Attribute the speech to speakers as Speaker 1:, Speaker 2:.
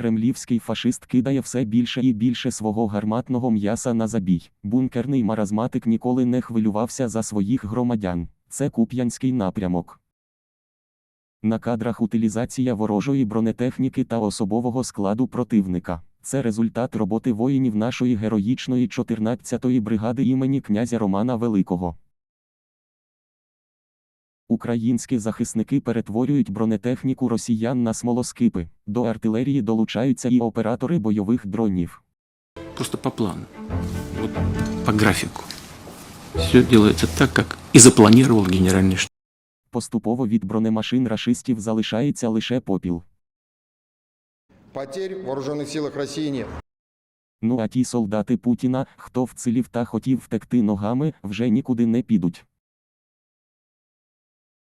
Speaker 1: Кремлівський фашист кидає все більше і більше свого гарматного м'яса на забій. Бункерний маразматик ніколи не хвилювався за своїх громадян. Це Куп'янський напрямок. На кадрах утилізація ворожої бронетехніки та особового складу противника. Це результат роботи воїнів нашої героїчної 14-ї бригади імені князя Романа Великого. Українські захисники перетворюють бронетехніку росіян на смолоскипи. До артилерії долучаються і оператори бойових дронів.
Speaker 2: Просто по плану. Вот по графику. Все делается так, как и запланировал генеральный штаб.
Speaker 1: Поступово від бронемашин рашистів залишається лише попіл.
Speaker 3: Потерь в вооруженных силах России нет.
Speaker 1: Ну а ті солдати Путіна, хто вцілів та хотів втекти ногами, вже нікуди не підуть.